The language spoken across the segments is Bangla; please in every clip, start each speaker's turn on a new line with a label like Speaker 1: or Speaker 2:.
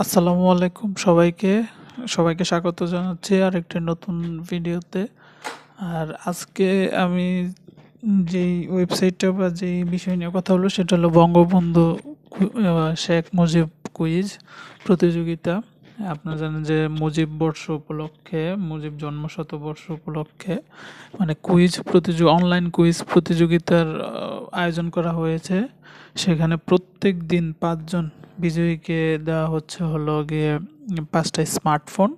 Speaker 1: আসসালামু আলাইকুম সবাইকে। সবাইকে স্বাগত জানাচ্ছি আর একটি নতুন ভিডিওতে। আর আজকে আমি যেই ওয়েবসাইটটা বা যেই বিষয় নিয়ে কথা হলো সেটা হলো বঙ্গবন্ধু শেখ মুজিব কুইজ প্রতিযোগিতা। আপনারা জানেন যে মুজিব বর্ষ উপলক্ষে, মুজিব জন্ম শতবর্ষ উপলক্ষে মানে কুইজ প্রতিযোগ অনলাইন কুইজ প্রতিযোগিতার আয়োজন করা হয়েছে। সেখানে প্রত্যেক দিন পাঁচজন বিজয়ীকে দেওয়া হচ্ছে হলো গিয়ে পাঁচটা স্মার্টফোন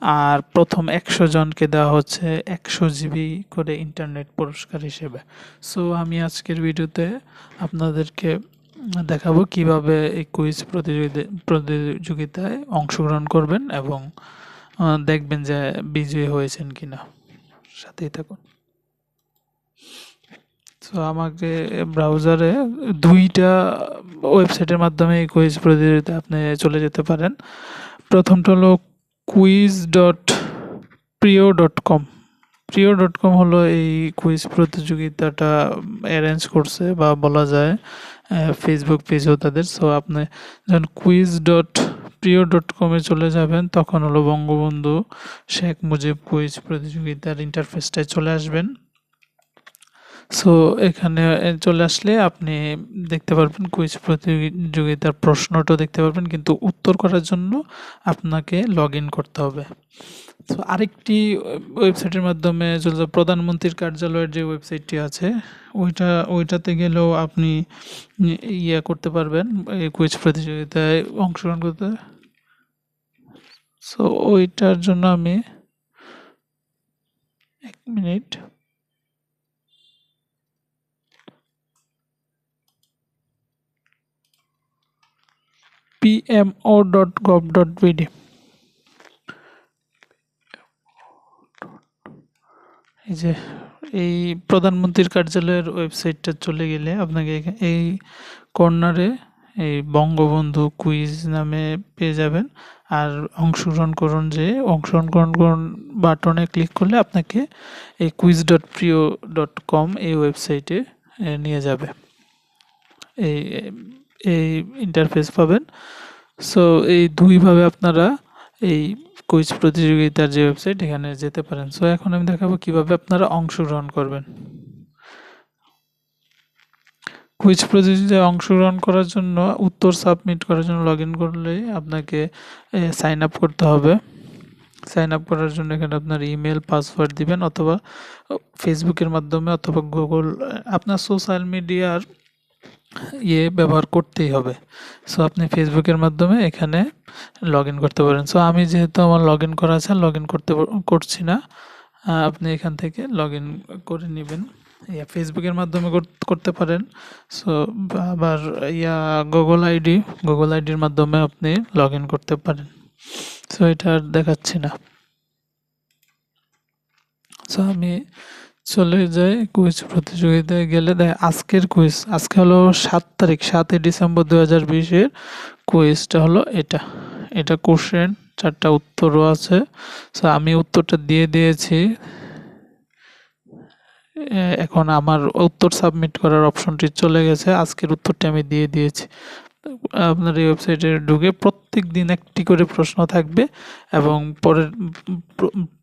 Speaker 1: আর প্রথম একশো জনকে দেওয়া হচ্ছে একশো জিবি করে ইন্টারনেট পুরস্কার হিসেবে। সো আমি আজকের ভিডিওতে আপনাদেরকে দেখাবো কীভাবে এই কুইজ প্রতিযোগিতা, প্রতিযোগিতায় অংশগ্রহণ করবেন এবং দেখবেন যে বিজয়ী হয়েছেন কিনা। সাথেই থাকুন। তো আমাকে ব্রাউজারে দুইটা ওয়েবসাইটের মাধ্যমে এই কুইজ প্রতিযোগিতা আপনি চলে যেতে পারেন। প্রথমটা হলো quiz dot Priyo dot com Priyo dot com হলো এই কুইজ প্রতিযোগিতাটা অ্যারেঞ্জ করছে বা বলা যায় ফেসবুক পেজও তাদের। সো আপনি যখন কুইজ ডট প্রিয় ডট কমে চলে যাবেন, তখন হলো বঙ্গবন্ধু শেখ মুজিব কুইজ প্রতিযোগিতার ইন্টারফেসটায় চলে আসবেন। সো এখানে চলে আসলে আপনি দেখতে পারবেন কুইজ প্রতিযোগিতার প্রশ্নটা দেখতে পারবেন, কিন্তু উত্তর করার জন্য আপনাকে লগ করতে হবে। তো আরেকটি ওয়েবসাইটের মাধ্যমে প্রধানমন্ত্রীর কার্যালয়ের যে ওয়েবসাইটটি আছে, ওইটা, ওইটাতে গেলেও আপনি ইয়ে করতে পারবেন এই কুইজ প্রতিযোগিতায় অংশগ্রহণ করতে। সো ওইটার জন্য আমি এক মিনিট বিডি এই যে, এই প্রধানমন্ত্রীর কার্যালয়ের ওয়েবসাইটটা চলে গেলে আপনাকে এই কর্নারে এই বঙ্গবন্ধু কুইজ নামে পেয়ে যাবেন। আর অংশগ্রহণ করুন যে অংশগ্রহণ করুন করুন বাটনে ক্লিক করলে আপনাকে এই quiz dot Priyo dot com এই ওয়েবসাইটে নিয়ে যাবে। এই এই ইন্টারফেস পাবেন। সো এই দুইভাবে আপনারা এই কুইজ প্রতিযোগিতার যে ওয়েবসাইট এখানে যেতে পারেন। সো এখন আমি দেখাবো কীভাবে আপনারা অংশগ্রহণ করবেন। কুইজ প্রতিযোগিতায় অংশগ্রহণ করার জন্য, উত্তর সাবমিট করার জন্য লগ ইন করলে আপনাকে সাইন আপ করতে হবে। সাইন আপ করার জন্য এখানে আপনার ইমেল পাসওয়ার্ড দিবেন অথবা ফেসবুকের মাধ্যমে অথবা গুগল আপনার সোশ্যাল মিডিয়ার ইয়ে ব্যবহার করতেই হবে। সো আপনি ফেসবুকের মাধ্যমে এখানে লগ ইন করতে পারেন। সো আমি যেহেতু আমার লগ ইন করা আছে লগ ইন করতে করছি না আপনি এখান থেকে লগ ইন করে নেবেন। ইয়া ফেসবুকের মাধ্যমে কর- করতে পারেন। সো আবার ইয়া গুগল আইডি গুগল আইডির মাধ্যমে আপনি লগ ইন করতে পারেন। সো এটা আর দেখাচ্ছি না। সো আমি চলে যাই কুইজ প্রতিযোগিতায় গেলে। দেখ, আজকের কুইজ আজকে হলো সাত তারিখ, সাতই ডিসেম্বর দু হাজার বিশের কুইজটা হলো এটা। এটা কোশ্চেন, চারটা উত্তরও আছে। সো আমি উত্তরটা দিয়ে দিয়েছি। এখন আমার উত্তর সাবমিট করার অপশনটি চলে গেছে। আজকের উত্তরটি আমি দিয়ে দিয়েছি। আপনার এই ওয়েবসাইটে ঢুকে প্রত্যেক দিন একটি করে প্রশ্ন থাকবে এবং পরের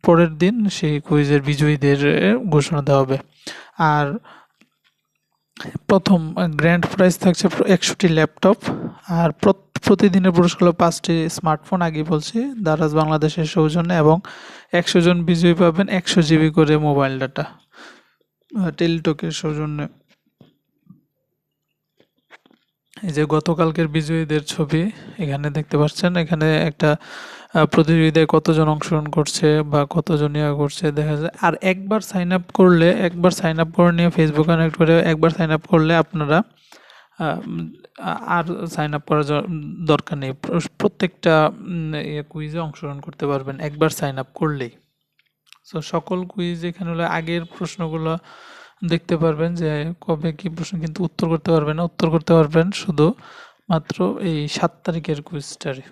Speaker 1: পরের দিন সেই কুইজের বিজয়ীদের ঘোষণা দেওয়া হবে। আর প্রথম গ্র্যান্ড প্রাইজ থাকছে একশোটি ল্যাপটপ আর প্রত- প্রতিদিনের পুরস্কার হলো পাঁচটি স্মার্টফোন আগে বলছি। দারাজ বাংলাদেশের সৌজন্যে এবং একশো জন বিজয়ী পাবেন একশো জিবি করে মোবাইল ডাটা টেলিটকের সৌজন্যে। এই যে গতকালকের বিজয়ীদের ছবি, এখানে দেখতে পাচ্ছেন, এখানে একটা প্রতিযোগিতায় কতজন অংশগ্রহণ করছে বা কতজন ইয়া করছে দেখা যায়। আর একবার সাইন আপ করলে, একবার সাইন আপ করে নিয়ে ফেসবুক কানেক্ট করে একবার সাইন আপ করলে আপনারা আর সাইন আপ করার দরকার নেই। প্র- প্রত্যেকটা কুইজে অংশগ্রহণ করতে পারবেন একবার সাইন আপ করলেই। সো সকল কুইজ এখানে হলো আগের প্রশ্নগুলো দেখতে পারবেন যে কবে কি প্রশ্ন কিন্তু উত্তর করতে পারবেন না, উত্তর করতে পারবেন শুধু মাত্র এই সাত তারিখের কুইজটারে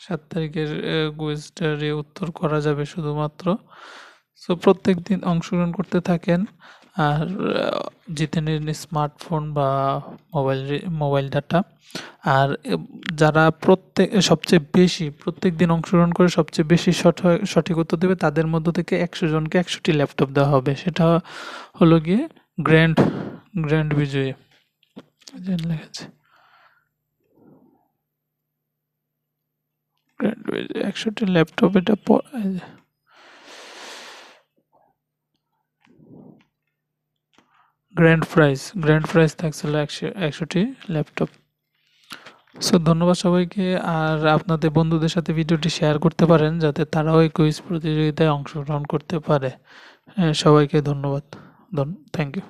Speaker 1: সাত তারিখের কুইজটারে উত্তর করা যাবে শুধুমাত্র। সো প্রত্যেক দিন অংশগ্রহণ করতে থাকেন। আর জিতে নিন স্মার্টফোন বা মোবাইল মোবাইল ডাটা। আর যারা প্রত্যেক, সবচেয়ে বেশি, প্রত্যেক দিন অংশগ্রহণ করে সবচেয়ে বেশি সঠ- সঠিক উত্তর দেবে, তাদের মধ্য থেকে একশো জনকে একশোটি ল্যাপটপ দেওয়া হবে। সেটা হলো গিয়ে গ্র্যান্ড গ্র্যান্ড বিজয়ী। লেখা একশোটি ল্যাপটপ, এটা প- এই যে। গ্র্যান্ড প্রাইস গ্র্যান্ড প্রাইস থাকছিল একশো একশোটি ল্যাপটপ সো ধন্যবাদ সবাইকে। আর আপনাদের বন্ধুদের সাথে ভিডিওটি শেয়ার করতে পারেন যাতে তারাও এই কুইজ প্রতিযোগিতায় অংশগ্রহণ করতে পারে। হ্যাঁ, সবাইকে ধন্যবাদ। Thank you